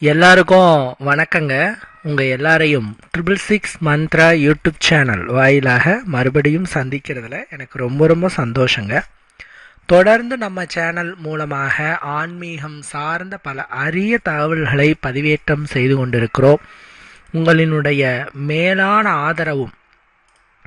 எல்லாருக்கும் வணக்கங்க. உங்கள் எல்லாரையும் triple six Mantra YouTube channel வாயிலாக மறுபடியும் சந்திக்கிறதுல எனக்கு ரொம்ப ரொம்ப சந்தோஷங்க. தொடர்ந்து நம்ம சேனல் மூலமாக ஆன்மீகம் சார்ந்த பல அரிய தகவல்களை பதிவேற்றம் செய்து கொண்டிருக்கிறோம். உங்களினுடைய மேலான ஆதரவும்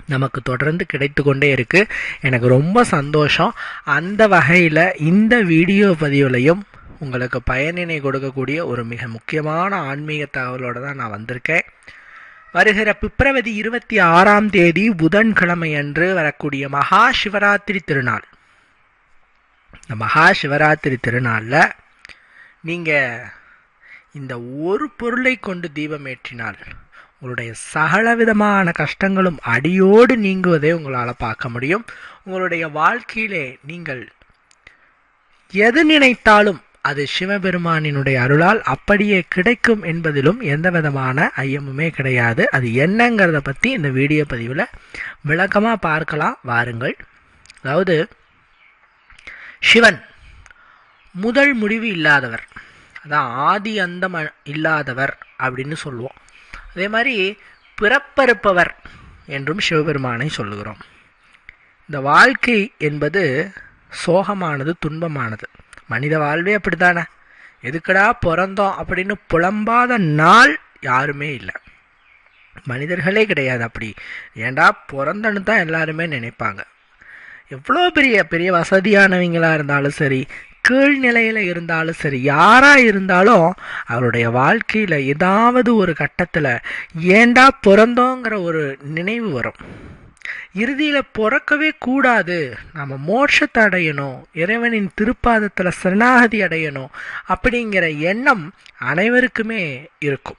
நமக்கு தொடர்ந்து கிடைத்து கொண்டே இருக்குது எனக்கு ரொம்ப சந்தோஷம். அந்த வகையில் இந்த வீடியோ பதிவுலையும் உங்களுக்கு பயனினை கொடுக்கக்கூடிய ஒரு மிக முக்கியமான ஆன்மீக தகவலோடு தான் நான் வந்திருக்கேன். வருகிற பிப்ரவரி இருபத்தி ஆறாம் தேதி புதன்கிழமை அன்று வரக்கூடிய மகா சிவராத்திரி திருநாள். இந்த மகா சிவராத்திரி திருநாளில் நீங்கள் இந்த ஒரு பொருளை கொண்டு தீபம் ஏற்றினால் உங்களுடைய சகல விதமான கஷ்டங்களும் அடியோடு நீங்குவதை உங்களால் பார்க்க முடியும். உங்களுடைய வாழ்க்கையிலே நீங்கள் எது நினைத்தாலும் அது சிவபெருமானினுடைய அருளால் அப்படியே கிடைக்கும் என்பதிலும் எந்த விதமான ஐயமுமே கிடையாது. அது என்னங்கிறத பற்றி இந்த வீடியோ பதிவில் விளக்கமாக பார்க்கலாம். வாருங்கள். அதாவது சிவன் முதல் முடிவு இல்லாதவர். அதான் ஆதி அந்தம் இல்லாதவர் அப்படின்னு சொல்லுவோம். அதே மாதிரி பிறப்பறுப்பவர் என்றும் சிவபெருமானை சொல்லுகிறோம். இந்த வாழ்க்கை என்பது சோகமானது துன்பமானது. மனித வாழ்வே அப்படித்தானே? எதுக்கடா பிறந்தோம் அப்படின்னு புலம்பாத நாள் யாருமே இல்லை. மனிதர்களே கிடையாது அப்படி. ஏண்டா பிறந்தன்னு தான் எல்லாருமே நினைப்பாங்க. எவ்வளோ பெரிய பெரிய வசதியானவங்களாக இருந்தாலும் சரி கீழ்நிலையில் இருந்தாலும் சரி யாராக இருந்தாலும் அவருடைய வாழ்க்கையில் ஏதாவது ஒரு கட்டத்தில் ஏண்டா பிறந்தோங்கிற ஒரு நினைவு வரும். இறுதியில் பிறக்கவே கூடாது. நம்ம மோட்சத்தை அடையணும். இறைவனின் திருப்பாதத்தில் சரணாகதி அடையணும் அப்படிங்கிற எண்ணம் அனைவருக்குமே இருக்கும்.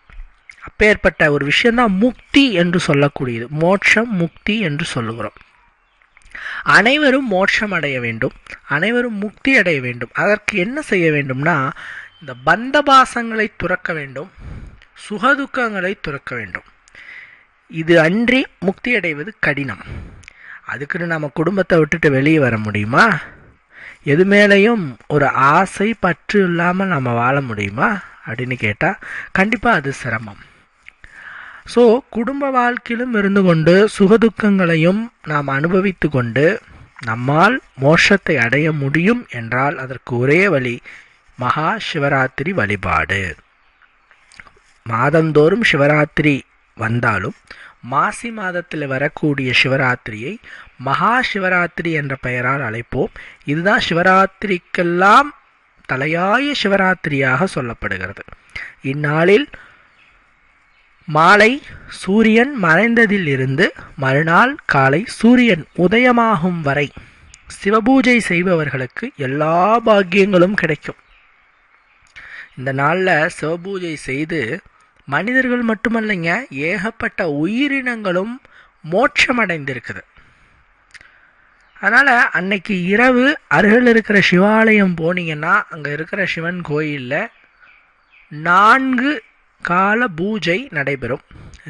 அப்பேற்பட்ட ஒரு விஷயந்தான் முக்தி என்று சொல்லக்கூடியது. மோட்சம் முக்தி என்று சொல்லுகிறோம். அனைவரும் மோட்சம் அடைய வேண்டும். அனைவரும் முக்தி அடைய வேண்டும். அதற்கு என்ன செய்ய வேண்டும்னா இந்த பந்தபாசங்களை துறக்க வேண்டும். சுகதுக்கங்களை துறக்க வேண்டும். இது அன்றி முக்தி அடைவது கடினம். அதுக்குன்னு நம்ம குடும்பத்தை விட்டுட்டு வெளியே வர முடியுமா? எது மேலேயும் ஒரு ஆசை பற்று இல்லாமல் நம்ம வாழ முடியுமா? அப்படின்னு கேட்டால் கண்டிப்பாக அது சிரமம். ஸோ குடும்ப வாழ்க்கையிலும் இருந்து கொண்டு சுகதுக்கங்களையும் நாம் அனுபவித்து கொண்டு நம்மால் மோட்சத்தை அடைய முடியும் என்றால் அதற்கு ஒரே வழி மகா சிவராத்திரி வழிபாடு. மாதந்தோறும் சிவராத்திரி வந்தாலும் மாசி மாதத்தில் வரக்கூடிய சிவராத்திரியை மகா சிவராத்திரி என்ற பெயரால் அழைப்போம். இதுதான் சிவராத்திரிக்கெல்லாம் தலையாய சிவராத்திரியாக சொல்லப்படுகிறது. இந்நாளில் மாலை சூரியன் மறைந்ததில் இருந்து மறுநாள் காலை சூரியன் உதயமாகும் வரை சிவபூஜை செய்பவர்களுக்கு எல்லா பாக்கியங்களும் கிடைக்கும். இந்த நாளில் சிவபூஜை செய்து மனிதர்கள் மட்டுமல்லைங்க ஏகப்பட்ட உயிரினங்களும் மோட்சமடைந்திருக்குது. அதனால் அன்னைக்கு இரவு அருகில் இருக்கிற சிவாலயம் போனீங்கன்னா அங்கே இருக்கிற சிவன் கோயிலில் நான்கு கால பூஜை நடைபெறும்.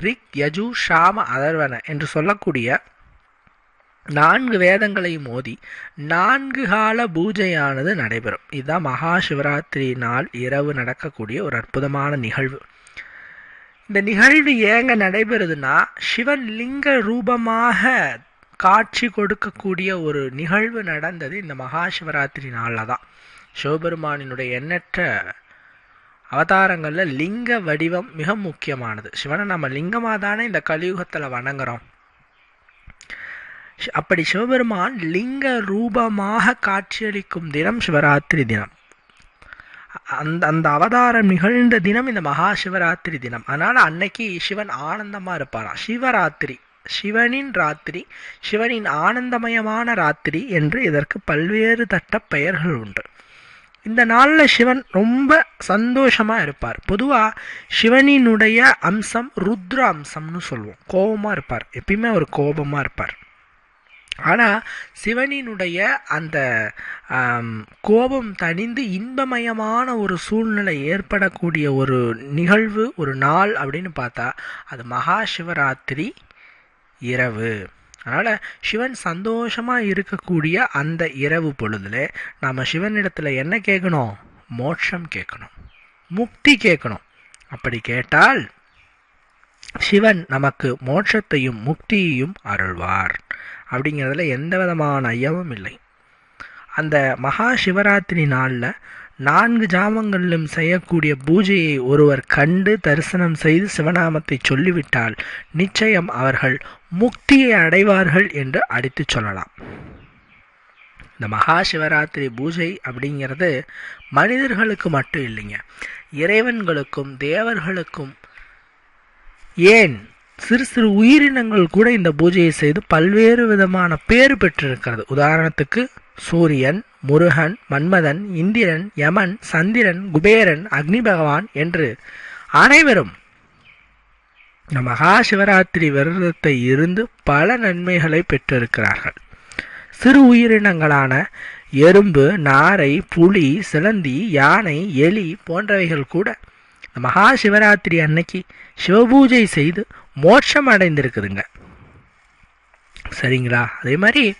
ரிக் யஜு ஷாம அதர்வன என்று சொல்லக்கூடிய நான்கு வேதங்களையும் மோதி நான்கு கால பூஜையானது நடைபெறும். இதுதான் மகா சிவராத்திரி நாள் இரவு நடக்கக்கூடிய ஒரு அற்புதமான நிகழ்வு. இந்த நிகழ்வு ஏங்க நடைபெறுதுன்னா சிவன் லிங்க ரூபமாக காட்சி கொடுக்கக்கூடிய ஒரு நிகழ்வு நடந்தது இந்த மகா சிவராத்திரி நாளில் தான் சிவபெருமானினுடைய எண்ணற்ற அவதாரங்களில் லிங்க வடிவம் மிக முக்கியமானது. சிவனை நம்ம லிங்கமாக தானே இந்த கலியுகத்தில் வணங்குறோம். அப்படி சிவபெருமான் லிங்க ரூபமாக காட்சியளிக்கும் தினம் சிவராத்திரி தினம். அந்த அந்த அவதாரம் நிகழ்ந்த தினம் இந்த மகா சிவராத்திரி தினம். அதனால் அன்னைக்கு சிவன் ஆனந்தமாக இருப்பாராம் சிவராத்திரி. சிவனின் ராத்திரி சிவனின் ஆனந்தமயமான ராத்திரி என்று இதற்கு பல்வேறு தட்ட பெயர்கள் உண்டு. இந்த நாளில் சிவன் ரொம்ப சந்தோஷமாக இருப்பார். பொதுவாக சிவனினுடைய அம்சம் ருத்ர அம்சம்னு சொல்லுவோம் கோபமாக இருப்பார். எப்பயுமே அவர் கோபமாக இருப்பார். ஆனால் சிவனினுடைய அந்த கோபம் தணிந்து இன்பமயமான ஒரு சூழ்நிலை ஏற்படக்கூடிய ஒரு நிகழ்வு ஒரு நாள் அப்படின்னு பார்த்தா அது மகா சிவராத்திரி இரவு. அதனால் சிவன் சந்தோஷமாக இருக்கக்கூடிய அந்த இரவு பொழுதில் நாம் சிவனிடத்தில் என்ன கேட்கணும்? மோட்சம் கேட்கணும். முக்தி கேட்கணும். அப்படி கேட்டால் சிவன் நமக்கு மோட்சத்தையும் முக்தியையும் அருள்வார். அப்படிங்கிறதுல எந்த விதமான ஐயமும் இல்லை. அந்த மகா சிவராத்திரி நாளில் நான்கு ஜாமங்களிலும் செய்யக்கூடிய பூஜையை ஒருவர் கண்டு தரிசனம் செய்து சிவநாமத்தை சொல்லிவிட்டால் நிச்சயம் அவர்கள் முக்தியை அடைவார்கள் என்று அடித்து சொல்லலாம். இந்த மகா சிவராத்திரி பூஜை அப்படிங்கிறது மனிதர்களுக்கு மட்டும் இல்லைங்க. இறைவன்களுக்கும் தேவர்களுக்கும் ஏன் சிறு சிறு உயிரினங்கள் கூட இந்த பூஜையை செய்து பல்வேறு விதமான பேறு பெற்றிருக்கிறது. உதாரணத்துக்கு சூரியன் முருகன் மன்மதன் இந்திரன் யமன் சந்திரன் குபேரன் அக்னி பகவான் என்று அனைவரும் இந்த மகா சிவராத்திரி விரதத்தை இருந்து பல நன்மைகளை பெற்றிருக்கிறார்கள். சிறு உயிரினங்களான எறும்பு நாரை புலி சிலந்தி யானை எலி போன்றவைகள் கூட மகா சிவராத்திரி அன்னைக்கு சிவபூஜை செய்து மோட்சம் அடைந்திருக்குதுங்க சரிங்களா? அதே மாதிரி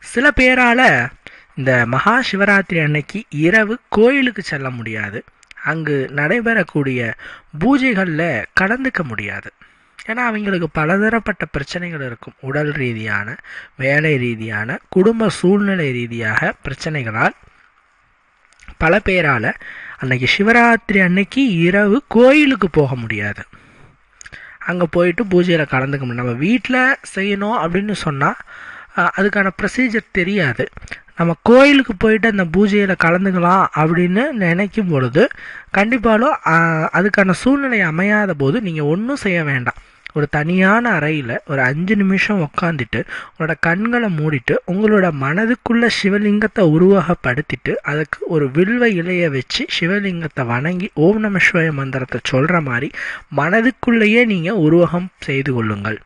சில பேரால் இந்த மகா சிவராத்திரி அன்னைக்கு இரவு கோயிலுக்கு செல்ல முடியாது. அங்கு நடைபெறக்கூடிய பூஜைகளில் கலந்துக்க முடியாது. ஏன்னா அவங்களுக்கு பலதரப்பட்ட பிரச்சனைகள் இருக்கும். உடல் ரீதியான வேலை ரீதியான குடும்ப சூழ்நிலை ரீதியாக பிரச்சனைகளால் பல பேரால் அன்னைக்கு சிவராத்திரி அன்னைக்கு இரவு கோயிலுக்கு போக முடியாது. அங்கே போயிட்டு பூஜையில் கலந்துக்க முடியும். நம்ம வீட்டில் செய்யணும் அப்படின்னு சொன்னால் அதுக்கான ப்ரொசீஜர் தெரியாது. நம்ம கோயிலுக்கு போயிட்டு அந்த பூஜையில் கலந்துக்கலாம் அப்படின்னு நினைக்கும் பொழுது கண்டிப்பாலும் அதுக்கான சூழ்நிலை அமையாத போது நீங்கள் ஒன்றும் செய்ய வேண்டாம். ஒரு தனியான அறையில் ஒரு அஞ்சு நிமிஷம் உக்காந்துட்டு உங்களோட கண்களை மூடிட்டு உங்களோட மனதுக்குள்ள சிவலிங்கத்தை உருவகப்படுத்திட்டு அதுக்கு ஒரு வில்வ இலையை வச்சு சிவலிங்கத்தை வணங்கி ஓம் நம சிவாய மந்திரத்தை சொல்கிற மாதிரி மனதுக்குள்ளேயே நீங்கள் உருவகம் செய்து கொள்ளுங்கள்.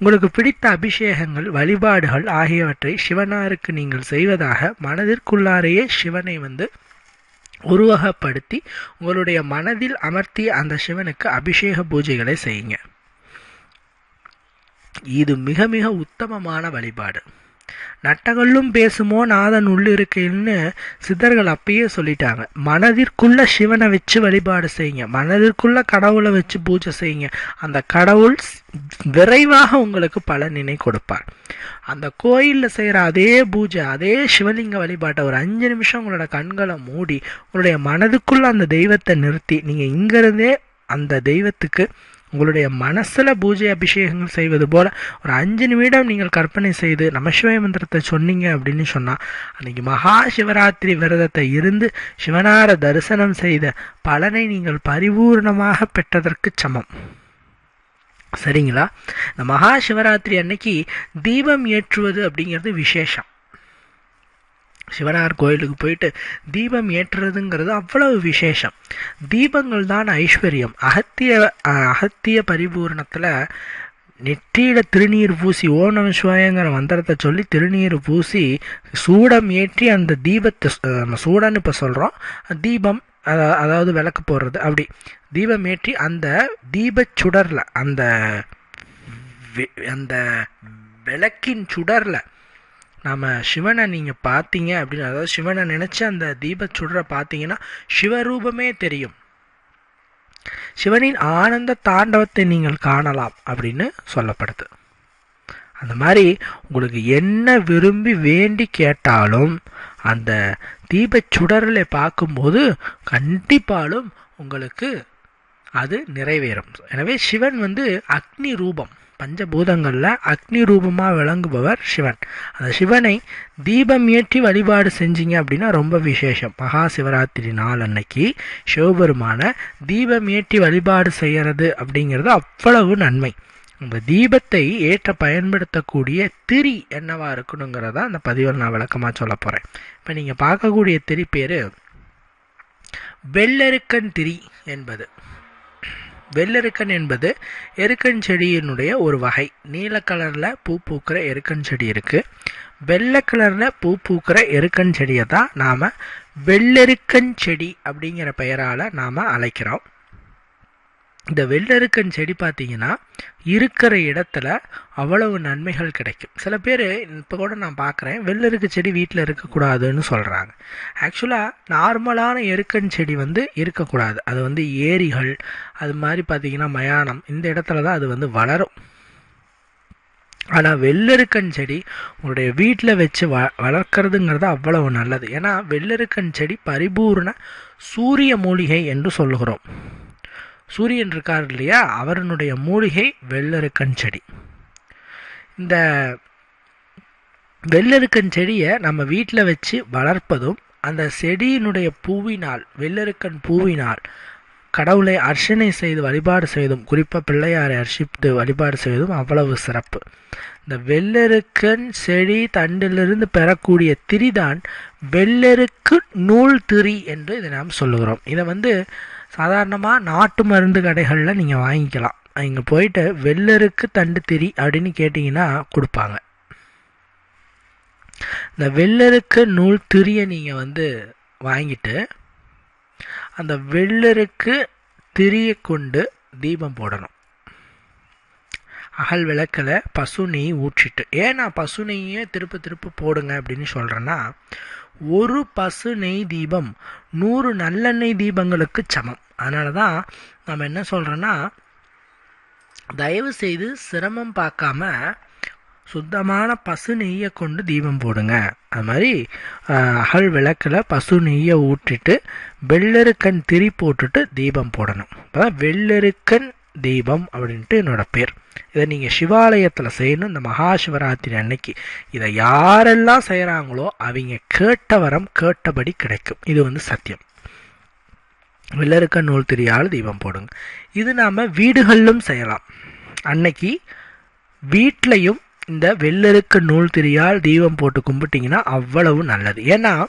உங்களுக்கு பிடித்த அபிஷேகங்கள் வழிபாடுகள் ஆகியவற்றை சிவனாருக்கு நீங்கள் செய்வதாக மனதிற்குள்ளாரையே சிவனை வந்து உருவகப்படுத்தி உங்களுடைய மனதில் அமர்த்தி அந்த சிவனுக்கு அபிஷேக பூஜைகளை செய்யுங்க. இது மிக மிக உத்தமமான வழிபாடு. நட்டகல்லும் பேசுமோ நாதன் உள்ளிருக்கைன்னு சித்தர்கள் அப்பயே சொல்லிட்டாங்க. மனதிற்குள்ள சிவனை வச்சு வழிபாடு செய்யுங்க. மனதிற்குள்ள கடவுளை வச்சு பூஜை செய்யுங்க. அந்த கடவுள் விரைவாக உங்களுக்கு பலனினை கொடுப்பார். அந்த கோயிலில் செய்கிற அதே பூஜை அதே சிவலிங்க வழிபாட்டை ஒரு அஞ்சு நிமிஷம் உங்களோட கண்களை மூடி உங்களுடைய மனதுக்குள்ள அந்த தெய்வத்தை நிறுத்தி நீங்கள் இங்கிருந்தே அந்த தெய்வத்துக்கு உங்களுடைய மனசில் பூஜை அபிஷேகங்கள் செய்வது போல் ஒரு அஞ்சு நிமிடம் நீங்கள் கற்பனை செய்து நமசிவாய மந்திரத்தை சொன்னீங்க அப்படின்னு சொன்னால் அன்றைக்கி மகா சிவராத்திரி விரதத்தை இருந்து சிவனார தரிசனம் செய்த பலனை நீங்கள் பரிபூர்ணமாக பெற்றதற்கு சமம். சரிங்களா? இந்த மகா சிவராத்திரி அன்னைக்கு தீபம் ஏற்றுவது அப்படிங்கிறது விசேஷம். சிவனார் கோயிலுக்கு போயிட்டு தீபம் ஏற்றுறதுங்கிறது அவ்வளவு விசேஷம். தீபங்கள் தான் ஐஸ்வர்யம். அகத்திய அகத்திய பரிபூர்ணத்தில் நெற்றியில திருநீர் பூசி ஓ நம சிவாயங்கிற மந்திரத்தை சொல்லி திருநீர் பூசி சூடம் ஏற்றி அந்த தீபத்தை நம்ம சூடன்னு இப்போ சொல்கிறோம் தீபம் அதாவது விளக்கு போடுறது. அப்படி தீபம் ஏற்றி அந்த தீபச் சுடரில் அந்த அந்த விளக்கின் சுடரில் நாம் சிவனை நீங்கள் பார்த்தீங்க அப்படின்னு அதாவது சிவனை நினச்சி அந்த தீப சுடரை பார்த்தீங்கன்னா சிவரூபமே தெரியும். சிவனின் ஆனந்த தாண்டவத்தை நீங்கள் காணலாம் அப்படின்னு சொல்லப்படுது. அந்த மாதிரி உங்களுக்கு என்ன விரும்பி வேண்டி கேட்டாலும் அந்த தீபச் சுடரில் பார்க்கும்போது கண்டிப்பாலும் உங்களுக்கு அது நிறைவேறும். எனவே சிவன் வந்து அக்னி ரூபம். பஞ்சபூதங்களில் அக்னி ரூபமாக விளங்குபவர் சிவன். அந்த சிவனை தீபம் ஏற்றி வழிபாடு செஞ்சீங்க அப்படின்னா ரொம்ப விசேஷம். மகா சிவராத்திரி நாள் அன்னைக்கு சிவபெருமான தீபம் ஏற்றி வழிபாடு செய்கிறது அப்படிங்கிறது அவ்வளவு நன்மை. இந்த தீபத்தை ஏற்ற பயன்படுத்தக்கூடிய திரி என்னவா இருக்கணுங்கிறத அந்த பதிவில் நான் விளக்கமாக சொல்ல போகிறேன் இப்போ நீங்கள் பார்க்கக்கூடிய திரி பேர் வெள்ளெருக்கன் திரி என்பது. வெள்ளெருக்கன் என்பது எருக்கன் செடியினுடைய ஒரு வகை. நீல கலரில் பூ பூக்கிற எருக்கன் செடி இருக்குது வெள்ளை கலரில் பூ பூக்கிற எருக்கன் செடியை தான் நாம் வெள்ளெருக்கன் செடி அப்படிங்கிற பெயரால் நாம் அழைக்கிறோம். இந்த வெள்ளெருக்கன் செடி பார்த்தீங்கன்னா இருக்கிற இடத்துல அவ்வளவு நன்மைகள் கிடைக்கும். சில பேர் இப்போ கூட நான் பார்க்குறேன் வெள்ளருக்கு செடி வீட்டில் இருக்கக்கூடாதுன்னு சொல்கிறாங்க ஆக்சுவலாக நார்மலான எருக்கன் செடி வந்து இருக்கக்கூடாது. அது வந்து ஏரிகள் அது மாதிரி பார்த்திங்கன்னா மயானம் இந்த இடத்துல தான் அது வந்து வளரும். ஆனால் வெள்ளெருக்கன் செடி உங்களுடைய வீட்டில் வச்சு வ வளர்க்குறதுங்கிறது அவ்வளவு நல்லது. ஏன்னா வெள்ளெருக்கன் செடி பரிபூர்ண சூரிய மூலிகை என்று சொல்லுகிறோம். சூரியன் இருக்கார் இல்லையா? அவரனுடைய மூலிகை வெள்ளெருக்கன் செடி. இந்த வெள்ளெருக்கன் செடியை நம்ம வீட்டில் வச்சு வளர்ப்பதும் அந்த செடியினுடைய பூவினால் வெள்ளருக்கன் பூவினால் கடவுளை அர்ச்சனை செய்து வழிபாடு செய்தும் குறிப்பாக பிள்ளையாரை அர்ச்சித்து வழிபாடு செய்வதும் அவ்வளவு சிறப்பு. இந்த வெள்ளெருக்கன் செடி தண்டிலிருந்து பெறக்கூடிய திரிதான் வெள்ளெருக்கு நூல் திரி என்று இதை நாம் சொல்லுகிறோம். இதை வந்து சாதாரணமாக நாட்டு மருந்து கடைகளில் நீங்கள் வாங்கிக்கலாம். இங்கே போயிட்டு வெள்ளருக்கு தண்டு திரி அப்படின்னு கேட்டிங்கன்னா கொடுப்பாங்க. இந்த வெள்ளருக்கு நூல் திரியை நீங்கள் வந்து வாங்கிட்டு அந்த வெள்ளருக்கு திரியை கொண்டு தீபம் போடணும். அகல் விளக்கில் பசு நெய் ஊற்றிட்டு. ஏன் நான் பசு நெய்யே திருப்ப திருப்ப போடுங்க அப்படின்னு சொல்கிறேன்னா ஒரு பசு நெய் தீபம் நூறு நல்லெண்ணெய் தீபங்களுக்கு சமம். அதனால தான் நம்ம என்ன சொல்கிறோன்னா தயவு செய்து சிரமம் பார்க்காம சுத்தமான பசு நெய்யை கொண்டு தீபம் போடுங்க. அது மாதிரி அகல் விளக்கில் பசு நெய்யை ஊற்றிட்டு வெள்ளருக்கன் திரி போட்டுட்டு தீபம் போடணும். இப்போ வெள்ளருக்கன் தீபம் அப்படின்ட்டு என்னோட பேர். இதை நீங்கள் சிவாலயத்தில் செய்யணும். இந்த மகா சிவராத்திரி அன்னைக்கு இதை யாரெல்லாம் செய்கிறாங்களோ அவங்க கேட்ட வரம் கேட்டபடி கிடைக்கும். இது வந்து சத்தியம். வில்லருக்க நூல் திரியால் தீபம் போடுங்க. இது நாம் வீடுகளிலும் செய்யலாம். அன்னைக்கு வீட்லையும் இந்த வெள்ளருக்க நூல் திரியால் தீபம் போட்டு கும்பிட்டிங்கன்னா அவ்வளவு நல்லது. ஏன்னா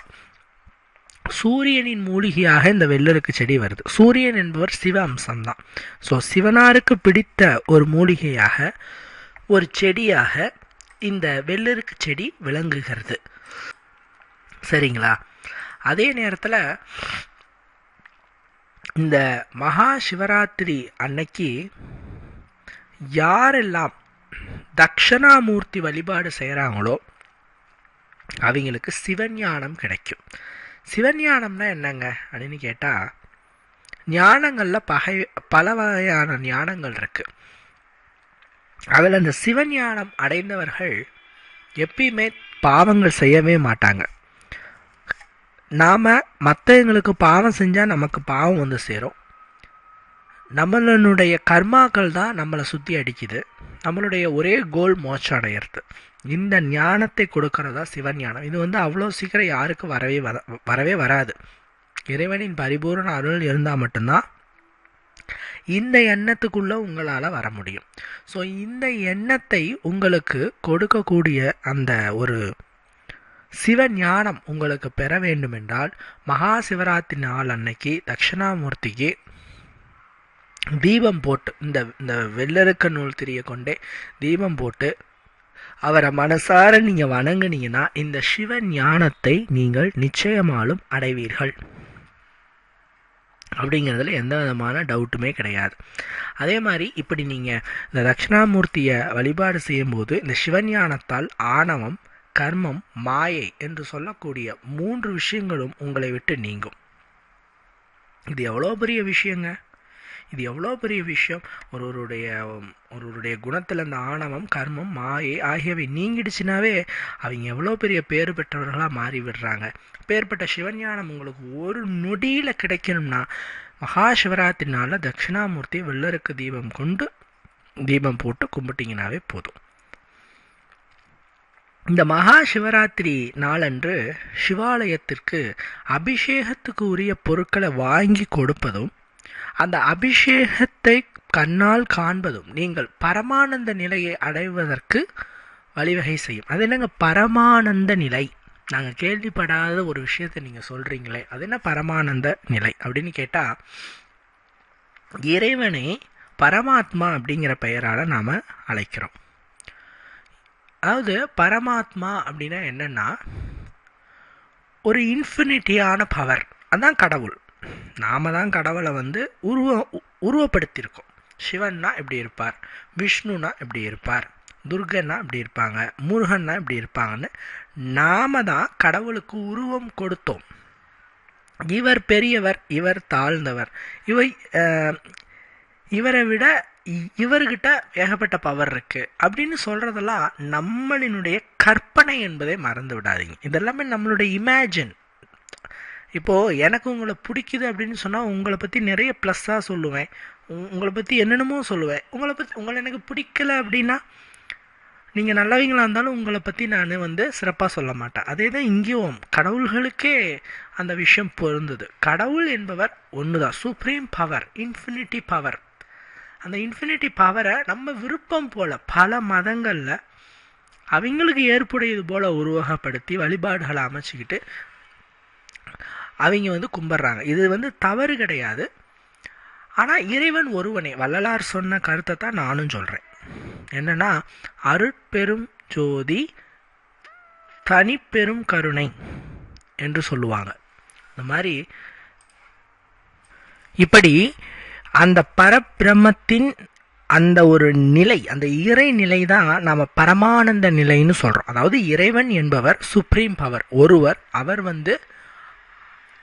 சூரியனின் மூலிகையாக இந்த வெள்ளருக்கு செடி வருது. சூரியன் என்பவர் சிவ அம்சம்தான். ஸோ சிவனாருக்கு பிடித்த ஒரு மூலிகையாக ஒரு செடியாக இந்த வெள்ளருக்கு செடி விளங்குகிறது. சரிங்களா? அதே நேரத்தில் இந்த மகா சிவராத்திரி அன்னைக்கு யாரெல்லாம் தக்ஷணாமூர்த்தி வழிபாடு செய்கிறாங்களோ அவங்களுக்கு சிவஞானம் கிடைக்கும். சிவஞானம்னா என்னங்க அப்படின்னு கேட்டால் ஞானங்களில் பகை பல வகையான ஞானங்கள் இருக்குது அதில் அந்த சிவஞானம் அடைந்தவர்கள் எப்பயுமே பாவங்கள் செய்யவே மாட்டாங்க. நாம் மற்றவங்களுக்கு பாவம் செஞ்சால் நமக்கு பாவம் வந்து சேரும். நம்மளுடைய கர்மாக்கள் தான் நம்மளை சுற்றி அடிக்குது. நம்மளுடைய ஒரே கோல் மோட்சம் அடையிறது இந்த ஞானத்தை கொடுக்கறதா சிவஞானம். இது வந்து அவ்வளோ சீக்கிரம் யாருக்கும் வரவே வர வரவே வராது. இறைவனின் பரிபூர்ண அருள் இருந்தால் மட்டும்தான் இந்த எண்ணத்துக்குள்ளே உங்களால் வர முடியும். ஸோ இந்த எண்ணத்தை உங்களுக்கு கொடுக்கக்கூடிய அந்த ஒரு சிவ ஞானம் உங்களுக்கு பெற வேண்டுமென்றால் மகா சிவராத்திரி நாள் அன்னைக்கு தட்சிணாமூர்த்திக்கு தீபம் போட்டு இந்த இந்த வெள்ளருக்க நூல் திரிய கொண்டே தீபம் போட்டு அவரை மனசார நீங்கள் வணங்குனீங்கன்னா இந்த சிவ ஞானத்தை நீங்கள் நிச்சயமாலும் அடைவீர்கள். அப்படிங்கிறதுல எந்த விதமான டவுட்டுமே கிடையாது. அதே மாதிரி இப்படி நீங்கள் இந்த தட்சிணாமூர்த்தியை வழிபாடு செய்யும்போது இந்த சிவஞானத்தால் ஆணவம் கர்மம் மாயை என்று சொல்லக்கூடிய மூன்று விஷயங்களும் உங்களை விட்டு நீங்கும். இது எவ்வளோ பெரிய விஷயங்க? இது எவ்வளோ பெரிய விஷயம். ஒருவருடைய ஒருவருடைய குணத்தில் அந்த ஆணவம் கர்மம் மாயை ஆகியவை நீங்கிடுச்சுனாவே அவங்க எவ்வளோ பெரிய பேர் பெற்றவர்களாக மாறி விடுறாங்க பேர்பட்ட சிவஞானம் உங்களுக்கு ஒரு நொடியில் கிடைக்கணும்னா மகா சிவராத்திரி நாளில் தட்சிணாமூர்த்தி வெள்ளருக்கு தீபம் கொண்டு தீபம் போட்டு கும்பிட்டிங்கனாவே போதும். இந்த மகா சிவராத்திரி நாளன்று சிவாலயத்திற்கு அபிஷேகத்துக்கு உரிய பொருட்களை வாங்கி கொடுப்பதும் அந்த அபிஷேகத்தை கண்ணால் காண்பதும் நீங்கள் பரமானந்த நிலையை அடைவதற்கு வழிவகை செய்யும். அது என்னங்க? பரமானந்த நிலை. நாங்கள் கேள்விப்படாத ஒரு விஷயத்தை நீங்கள் சொல்கிறீங்களே அது என்ன பரமானந்த நிலை அப்படின்னு கேட்டால் இறைவனை பரமாத்மா அப்படிங்கிற பெயரால் நாம் அழைக்கிறோம். அதாவது பரமாத்மா அப்படின்னா என்னென்னா ஒரு இன்ஃபினிட்டியான பவர் அதான் கடவுள். நாம தான் கடவுளை வந்து உருவ உருவப்படுத்தியிருக்கோம். சிவன்னா இப்படி இருப்பார் விஷ்ணுனா இப்படி இருப்பார் துர்கன்னா இப்படி இருப்பாங்க முருகன்னா இப்படி இருப்பாங்கன்னு நாம தான் கடவுளுக்கு உருவம் கொடுத்தோம். இவர் பெரியவர் இவர் தாழ்ந்தவர் இவை இவரை விட இ- இவர்கிட்ட ஏகப்பட்ட பவர் இருக்கு. அப்படின்னு சொல்றதெல்லாம் நம்மளினுடைய கற்பனை என்பதை மறந்து விடாதீங்க. இதெல்லாமே நம்மளுடைய இமேஜின் இப்போது எனக்கு உங்களை பிடிக்குது அப்படின்னு சொன்னால் உங்களை பற்றி நிறைய ப்ளஸ்ஸாக சொல்லுவேன். உ- உங்களை பற்றி என்னென்னமோ சொல்லுவேன். உங்களை பற்றி உங்களை எனக்கு பிடிக்கல அப்படின்னா நீங்கள் நல்லவங்களா இருந்தாலும் உங்களை பற்றி நான் வந்து சிறப்பாக சொல்ல மாட்டேன். அதே தான் இங்கேயும் கடவுள்களுக்கே அந்த விஷயம் பொருந்தது. கடவுள் என்பவர் ஒன்று தான் சுப்ரீம் பவர் இன்ஃபினிட்டி பவர் அந்த இன்ஃபினிட்டி பவரை நம்ம விருப்பம் போல் பல மதங்களில் அவங்களுக்கு ஏற்புடையது போல் உருவகப்படுத்தி வழிபாடுகளை அமைச்சிக்கிட்டு அவங்க வந்து கும்பிட்றாங்க. இது வந்து தவறு கிடையாது. ஆனால் இறைவன் ஒருவனே வள்ளலார் சொன்ன கருத்தை தான் நானும் சொல்கிறேன் என்னன்னா அருட்பெரும் ஜோதி தனிப்பெரும் கருணை என்று சொல்லுவாங்க. இந்த மாதிரி இப்படி அந்த பரபிரம்மத்தின் அந்த ஒரு நிலை அந்த இறை நிலை தான் நாம் பரமானந்த நிலைன்னு சொல்கிறோம் அதாவது இறைவன் என்பவர் சுப்ரீம் பவர் ஒருவர் அவர் வந்து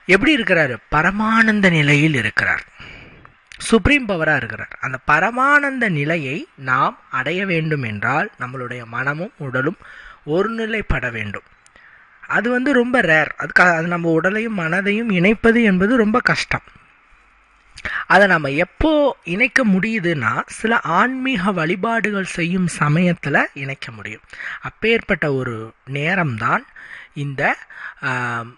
எப்படி இருக்கிறாரு? பரமானந்த நிலையில் இருக்கிறார். சுப்ரீம் பவராக இருக்கிறார். அந்த பரமானந்த நிலையை நாம் அடைய வேண்டும் என்றால் நம்மளுடைய மனமும் உடலும் ஒருநிலைப்பட வேண்டும். அது வந்து ரொம்ப ரேர் அதுக்கு அது நம்ம உடலையும் மனதையும் இணைப்பது என்பது ரொம்ப கஷ்டம். அதை நம்ம எப்போ இணைக்க முடியுதுன்னா சில ஆன்மீக வழிபாடுகள் செய்யும் சமயத்தில் இணைக்க முடியும். அப்பேற்பட்ட ஒரு நேரம்தான் இந்த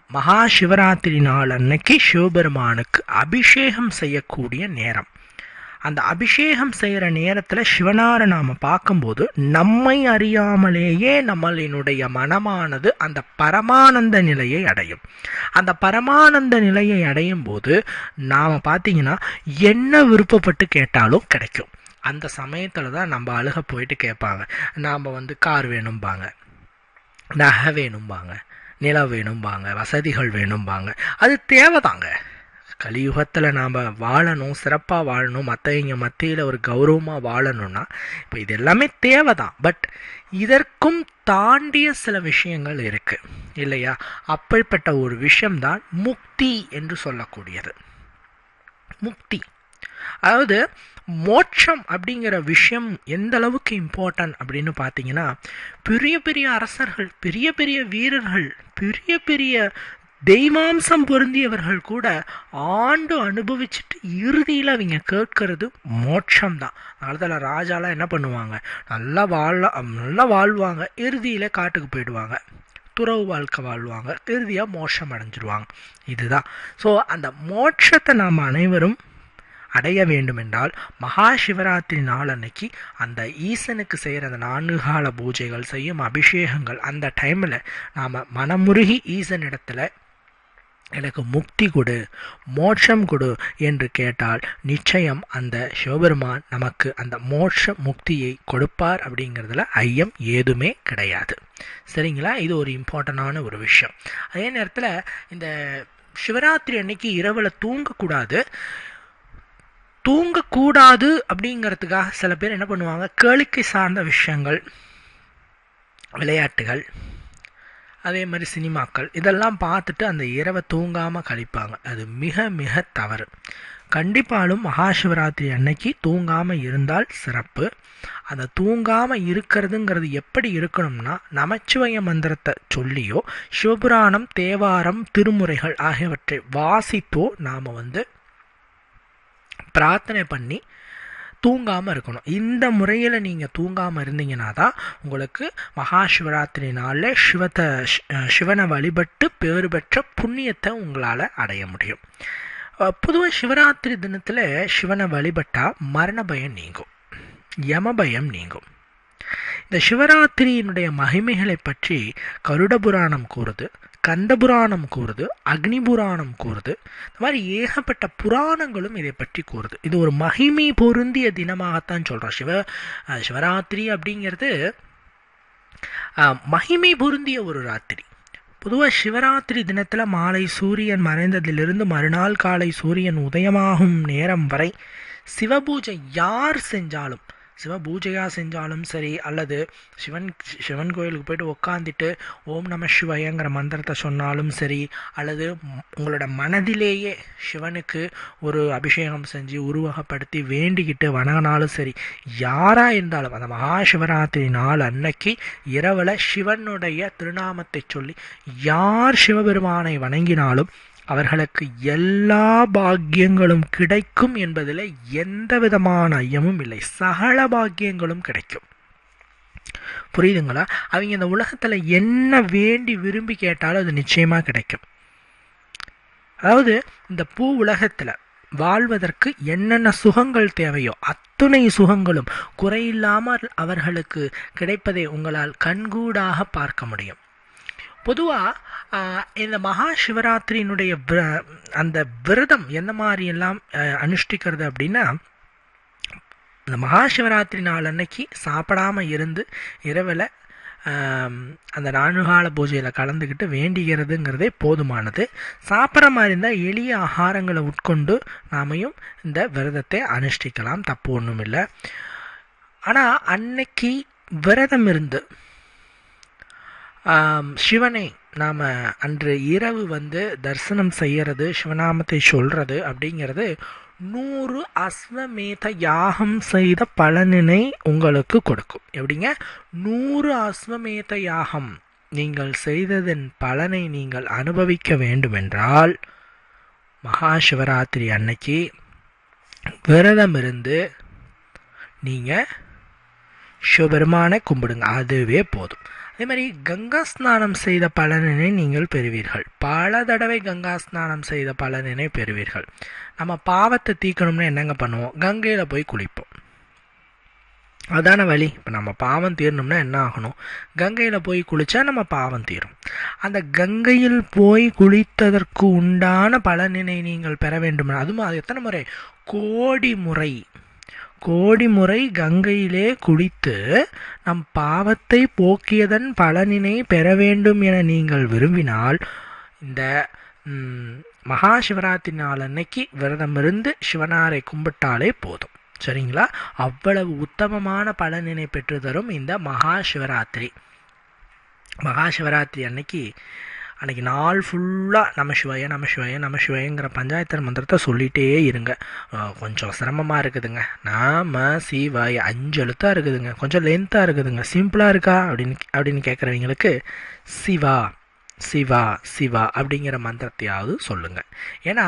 மகா சிவராத்திரி நாள் அன்னைக்கு சிவபெருமானுக்கு அபிஷேகம் செய்யக்கூடிய நேரம். அந்த அபிஷேகம் செய்கிற நேரத்தில் சிவனாரை நாம் பார்க்கும்போது நம்மை அறியாமலேயே நம்மளினுடைய மனமானது அந்த பரமானந்த நிலையை அடையும். அந்த பரமானந்த நிலையை அடையும் போது நாம் பார்த்தீங்கன்னா என்ன விருப்பப்பட்டு கேட்டாலும் கிடைக்கும். அந்த சமயத்தில் தான் நம்ம அழுக போயிட்டு கேட்பாங்க. நாம் வந்து கார் வேணும்பாங்க. நகை வேணும்பாங்க. நிலம் வேணும்பாங்க வசதிகள் வேணும்பாங்க. அது தேவைதாங்க. கலியுகத்தில் நாம் வாழணும் சிறப்பாக வாழணும் மற்றவங்க மத்தியில் ஒரு கௌரவமாக வாழணும்னா இப்போ இது எல்லாமே தேவை தான் பட் இதற்கும் தாண்டிய சில விஷயங்கள் இருக்குது இல்லையா? அப்படிப்பட்ட ஒரு விஷயம்தான் முக்தி என்று சொல்லக்கூடியது. முக்தி. அதாவது மோட்சம் அப்படிங்கிற விஷயம் எந்த அளவுக்கு இம்பார்ட்டன்ட் அப்படின்னு பார்த்தீங்கன்னா பெரிய பெரிய அரசர்கள் பெரிய பெரிய வீரர்கள் பெரிய பெரிய தெய்வாம்சம் பொருந்தியவர்கள் கூட ஆண்டு அனுபவிச்சுட்டு இறுதியில் அவங்க கேட்கறது மோட்சம் தான். அதனால ராஜாலாம் என்ன பண்ணுவாங்க? நல்லா வாழ நல்லா வாழ்வாங்க. இறுதியில் காட்டுக்கு போயிடுவாங்க. துறவு வாழ்க்கை வாழ்வாங்க. இறுதியாக மோட்சம் அடைஞ்சிருவாங்க. இதுதான். ஸோ அந்த மோட்சத்தை நாம் அனைவரும் அடைய வேண்டுமென்றால் மகா சிவராத்திரி நாள் அன்னைக்கு அந்த ஈசனுக்கு செய்கிற அந்த நான்கு கால பூஜைகள் செய்யும் அபிஷேகங்கள். அந்த டைமில் நாம் மனமுருகி இடத்துல எனக்கு முக்தி கொடு மோட்சம் கொடு என்று கேட்டால் நிச்சயம் அந்த சிவபெருமான் நமக்கு அந்த மோட்ச முக்தியை கொடுப்பார் அப்படிங்கிறதுல ஐயம் ஏதுமே கிடையாது. சரிங்களா? இது ஒரு இம்பார்ட்டண்டான ஒரு விஷயம். அதே நேரத்தில் இந்த சிவராத்திரி அன்னைக்கு இரவில் தூங்கக்கூடாது. தூங்கக்கூடாது அப்படிங்கிறதுக்காக சில பேர் என்ன பண்ணுவாங்க? கேளிக்கை சார்ந்த விஷயங்கள் விளையாட்டுகள் அதே மாதிரி சினிமாக்கள் இதெல்லாம் பார்த்துட்டு அந்த இரவை தூங்காமல் கழிப்பாங்க. அது மிக மிக தவறு. கண்டிப்பாலும் மகாசிவராத்திரி அன்னைக்கு தூங்காமல் இருந்தால் சிறப்பு. அந்த தூங்காமல் இருக்கிறதுங்கிறது எப்படி இருக்கணும்னா நமச்சிவய மந்திரத்தை சொல்லியோ சிவபுராணம் தேவாரம் திருமுறைகள் ஆகியவற்றை வாசித்தோ நாம் வந்து பிரார்த்தனை பண்ணி தூங்காமல் இருக்கணும். இந்த முறையில் நீங்கள் தூங்காமல் இருந்தீங்கன்னா தான் உங்களுக்கு மகா சிவராத்திரி நாளில் சிவத்தை சிவனை வழிபட்டு பேறு பெற்ற புண்ணியத்தை உங்களால் அடைய முடியும். பொதுவாக சிவராத்திரி தினத்தில் சிவனை வழிபட்டால் மரண பயம் நீங்கும். யம பயம் நீங்கும். இந்த சிவராத்திரியினுடைய மகிமைகளை பற்றி கருட புராணம் கூறுது. ஸ்கந்த புராணம் கூறுது அக்னி புராணம் கூறுது. இந்த மாதிரி ஏகப்பட்ட புராணங்களும் இதை பற்றி கூறுது. இது ஒரு மகிமை பொருந்திய தினமாகத்தான் சொல்கிறோம் சிவ சிவராத்திரி அப்படிங்கிறது மகிமை பொருந்திய ஒரு ராத்திரி. பொதுவாக சிவராத்திரி தினத்தில் மாலை சூரியன் மறைந்ததிலிருந்து மறுநாள் காலை சூரியன் உதயமாகும் நேரம் வரை சிவபூஜை யார் செஞ்சாலும் சிவ பூஜையாக செஞ்சாலும் சரி அல்லது சிவன் சிவன் கோயிலுக்கு போயிட்டு உக்காந்துட்டு ஓம் நம சிவயங்கிற மந்திரத்தை சொன்னாலும் சரி அல்லது உங்களோட மனதிலேயே சிவனுக்கு ஒரு அபிஷேகம் செஞ்சு உருவகப்படுத்தி வேண்டிக்கிட்டு வணங்கினாலும் சரி யாராக இருந்தாலும் அந்த மகா சிவராத்திரி நாள் அன்னைக்கு இரவில் சிவனுடைய திருநாமத்தை சொல்லி யார் சிவபெருமானை வணங்கினாலும் அவர்களுக்கு எல்லா பாக்கியங்களும் கிடைக்கும் என்பதில் எந்த விதமான ஐயமும் இல்லை. சகல பாக்கியங்களும் கிடைக்கும். புரியுதுங்களா? அவங்க இந்த உலகத்தில் என்ன வேண்டி விரும்பி கேட்டாலும் அது நிச்சயமாக கிடைக்கும். அதாவது இந்த பூ உலகத்தில் வாழ்வதற்கு என்னென்ன சுகங்கள் தேவையோ அத்துணை சுகங்களும் குறையில்லாமல் அவர்களுக்கு கிடைப்பதை உங்களால் கண்கூடாக பார்க்க முடியும். பொதுவாக இந்த மகா சிவராத்திரியினுடைய விர- அந்த விரதம் எந்த மாதிரி எல்லாம் அஹ், அனுஷ்டிக்கிறது அப்படின்னா இந்த மகா சிவராத்திரி நாள் அன்னைக்கு சாப்பிடாம இருந்து இரவில் அந்த நான்கால பூஜையில் கலந்துக்கிட்டு வேண்டிக்கிறதுங்கிறதே போதுமானது. சாப்பிட்ற மாதிரி இருந்தால் எளிய ஆகாரங்களை உட்கொண்டு நாமையும் இந்த விரதத்தை அனுஷ்டிக்கலாம் தப்பு ஒன்றும் இல்லை ஆனால் அன்னைக்கு விரதம் இருந்து சிவனை நாம் அன்று இரவு வந்து தரிசனம் செய்கிறது சிவநாமத்தை சொல்கிறது அப்படிங்கிறது நூறு அஸ்வமேத யாகம் செய்த பலனினை உங்களுக்கு கொடுக்கும். எப்படிங்க? நூறு அஸ்வமேத யாகம் நீங்கள் செய்ததன் பலனை நீங்கள் அனுபவிக்க வேண்டுமென்றால் மகா சிவராத்திரி அன்னைக்கு விரதம் இருந்து நீங்கள் சிவபெருமானை கும்பிடுங்க. அதுவே போதும். அதே மாதிரி கங்கா ஸ்நானம் செய்த பலனினை நீங்கள் பெறுவீர்கள். பல தடவை கங்கா ஸ்நானம் செய்த பலனினை பெறுவீர்கள். நம்ம பாவத்தை தீக்கணும்னு என்னங்க பண்ணுவோம்? கங்கையில் போய் குளிப்போம். அதான வழி. இப்போ நம்ம பாவம் தீரணும்னா என்ன ஆகணும்? கங்கையில் போய் குளித்தா நம்ம பாவம் தீரும். அந்த கங்கையில் போய் குளித்ததற்கு உண்டான பலனினை நீங்கள் பெற வேண்டும் அதுவும் அது எத்தனை முறை? கோடி முறை. கோடி முறை கங்கையிலே குளித்து நம் பாவத்தை போக்கியதன் பலனினை பெற வேண்டும் என நீங்கள் விரும்பினால் இந்த மகா சிவராத்திரி நாள் அன்னைக்கு விரதம் இருந்து சிவனாரை கும்பிட்டாலே போதும். சரிங்களா? அவ்வளவு உத்தமமான பலனினை பெற்று தரும் இந்த மகா சிவராத்திரி மகா சிவராத்திரி அன்னைக்கு அன்னைக்கு நாள் ஃபுல்லாக நம சிவாய நம சிவாய நம சிவாயங்கிற பஞ்சாயத்தர் மந்திரத்தை சொல்லிகிட்டே இருங்க. கொஞ்சம் சிரமமாக இருக்குதுங்க. நாம சிவாய அஞ்சு எழுத்தாக இருக்குதுங்க. கொஞ்சம் லென்த்தாக இருக்குதுங்க. சிம்பிளாக இருக்கா? அப்படின்னு அப்படின்னு கேட்குறவங்களுக்கு சிவா சிவா சிவா அப்படிங்கிற மந்திரத்தையாவது சொல்லுங்க. ஏன்னா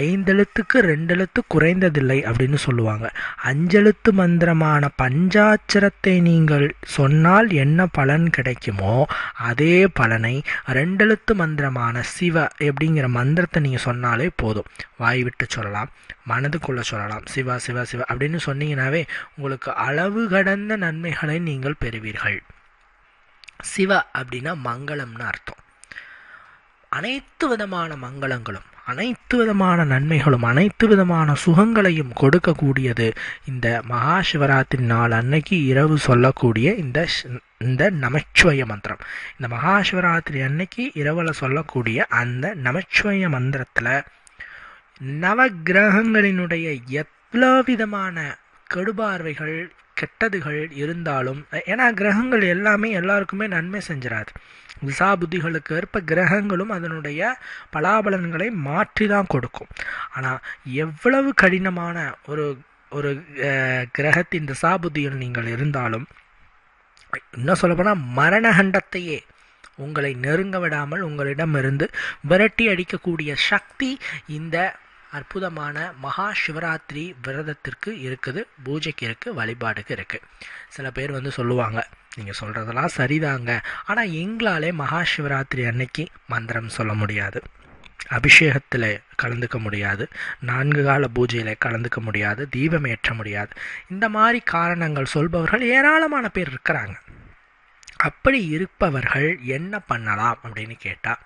ஐந்தெழுத்துக்கு ரெண்டு எழுத்து குறைந்ததில்லை அப்படின்னு சொல்லுவாங்க. அஞ்செழுத்து மந்திரமான பஞ்சாட்சரத்தை நீங்கள் சொன்னால் என்ன பலன் கிடைக்குமோ அதே பலனை ரெண்டெழுத்து மந்திரமான சிவ அப்படிங்கிற மந்திரத்தை நீங்கள் சொன்னாலே போதும். வாய் விட்டு சொல்லலாம் மனதுக்குள்ளே சொல்லலாம். சிவா சிவா சிவா அப்படின்னு சொன்னீங்கன்னாவே உங்களுக்கு அளவு கடந்த நன்மைகளை நீங்கள் பெறுவீர்கள். சிவ அப்படின்னா மங்களம்னு அர்த்தம். அனைத்து விதமான மங்களங்களும் அனைத்து விதமான நன்மைகளும் அனைத்து விதமான சுகங்களையும் கொடுக்கக்கூடியது இந்த மகா சிவராத்திரி நாள் அன்னைக்கு இரவு சொல்லக்கூடிய இந்த ஷ்- இந்த நமச்சிவய மந்திரம். இந்த மகா சிவராத்திரி அன்னைக்கு இரவில் சொல்லக்கூடிய அந்த நமச்சிவய மந்திரத்தில் நவக்கிரகங்களினுடைய எவ்வளோ விதமான கெடுபார்வைகள் கெட்டதுகள் இருந்தாலும் ஏன்னா கிரகங்கள் எல்லாமே எல்லாருக்குமே நன்மை செஞ்சிடாது விசா புத்திகளுக்கு ஏற்ப கிரகங்களும் அதனுடைய பலாபலன்களை மாற்றி தான் கொடுக்கும். ஆனால் எவ்வளவு கடினமான ஒரு ஒரு கிரகத்தின் திசா புத்தியில் நீங்கள் இருந்தாலும் இன்னும் சொல்லப்போனால் மரணகண்டத்தையே உங்களை நெருங்க விடாமல் உங்களிடமிருந்து விரட்டி அடிக்கக்கூடிய சக்தி இந்த அற்புதமான மகா சிவராத்திரி விரதத்திற்கு இருக்குது பூஜைக்கு இருக்குது வழிபாடுக்கு இருக்குது சில பேர் வந்து சொல்லுவாங்க நீங்கள் சொல்கிறதெல்லாம் சரிதாங்க. ஆனால் எங்களாலே மகா சிவராத்திரி அன்னைக்கு மந்திரம் சொல்ல முடியாது. அபிஷேகத்தில் கலந்துக்க முடியாது. நான்கு கால பூஜையில் கலந்துக்க முடியாது. தீபம் ஏற்ற முடியாது. இந்த மாதிரி காரணங்கள் சொல்பவர்கள் ஏராளமான பேர் இருக்கிறாங்க. அப்படி இருப்பவர்கள் என்ன பண்ணலாம் அப்படின்னு கேட்டால்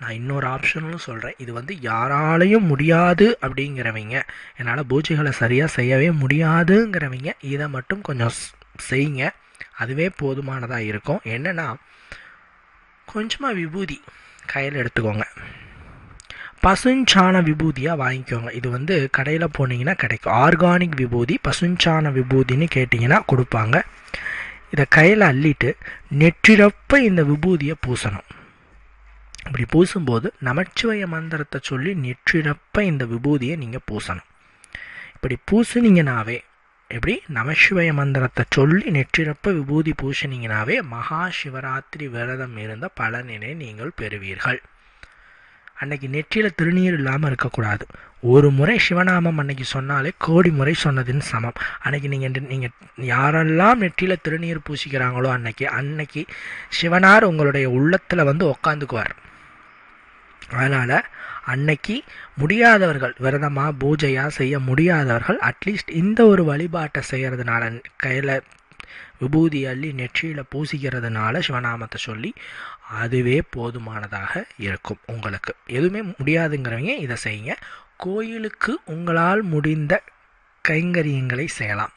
நான் இன்னொரு ஆப்ஷனும் சொல்கிறேன் இது வந்து யாராலையும் முடியாது அப்படிங்கிறவங்க. என்னால் பூஜைகளை சரியாக செய்யவே முடியாதுங்கிறவங்க இதை மட்டும் கொஞ்சம் செய்யுங்க. அதுவே போதுமானதாக இருக்கும். என்னென்னா கொஞ்சமாக விபூதி கையில் எடுத்துக்கோங்க. பசுஞ்சாண விபூதியாக வாங்கிக்கோங்க. இது வந்து கடையில் போனீங்கன்னா கிடைக்கும். ஆர்கானிக் விபூதி பசுஞ்சாண விபூதின்னு கேட்டிங்கன்னா கொடுப்பாங்க. இதை கையில் அள்ளிட்டு நெற்றிறப்ப இந்த விபூதியை பூசணும். இப்படி பூசும்போது நமச்சிவய மந்திரத்தை சொல்லி நெற்றிறப்ப இந்த விபூதியை நீங்கள் பூசணும். இப்படி பூசுனீங்கனாவே எப்படி? நமசிவய மந்திரத்தை சொல்லி நெற்றிறப்ப விபூதி பூசினீங்கனாவே மகா சிவராத்திரி விரதம் இருந்த பலனினை நீங்கள் பெறுவீர்கள். அன்னைக்கு நெற்றியில் திருநீர் இல்லாமல் இருக்கக்கூடாது. ஒரு முறை சிவநாமம் அன்னைக்கு சொன்னாலே கோடி முறை சொன்னதுன்னு சமம். அன்னைக்கு நீங்கள் நீங்கள் யாரெல்லாம் நெற்றியில் திருநீர் பூசிக்கிறாங்களோ அன்னைக்கு அன்னைக்கு சிவனார் உங்களுடைய உள்ளத்தில் வந்து உக்காந்துக்குவார். அதனால் அன்னைக்கு முடியாதவர்கள் விரதமாக பூஜையாக செய்ய முடியாதவர்கள் அட்லீஸ்ட் இந்த ஒரு வழிபாட்டை செய்கிறதுனால கையில் விபூதி அள்ளி நெற்றியில் பூசிக்கிறதுனால சிவநாமத்தை சொல்லி அதுவே போதுமானதாக இருக்கும் உங்களுக்கு. எதுவுமே முடியாதுங்கிறவங்க இதை செய்யுங்க. கோயிலுக்கு உங்களால் முடிந்த கைங்கரியங்களை செய்யலாம்.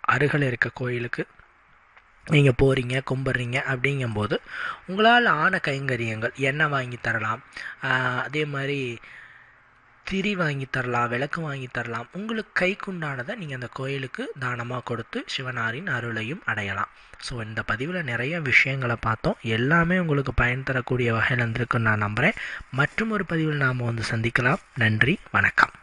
அருகில் இருக்க கோயிலுக்கு நீங்கள் போகிறீங்க கும்பிட்றீங்க அப்படிங்கும்போது உங்களால் ஆன கைங்கரியங்கள் எண்ணெய் வாங்கி தரலாம். அதே மாதிரி திரி வாங்கி தரலாம் விளக்கு வாங்கி தரலாம். உங்களுக்கு கைக்குண்டானதை நீங்கள் அந்த கோயிலுக்கு தானமாக கொடுத்து சிவனாரின் அருளையும் அடையலாம். ஸோ இந்த பதிவில் நிறைய விஷயங்களை பார்த்தோம். எல்லாமே உங்களுக்கு பயன் தரக்கூடிய வகையில் இருந்திருக்குன்னு நான் நம்புகிறேன் மற்றும் ஒரு பதிவில் நாம் வந்து சந்திக்கலாம். நன்றி வணக்கம்.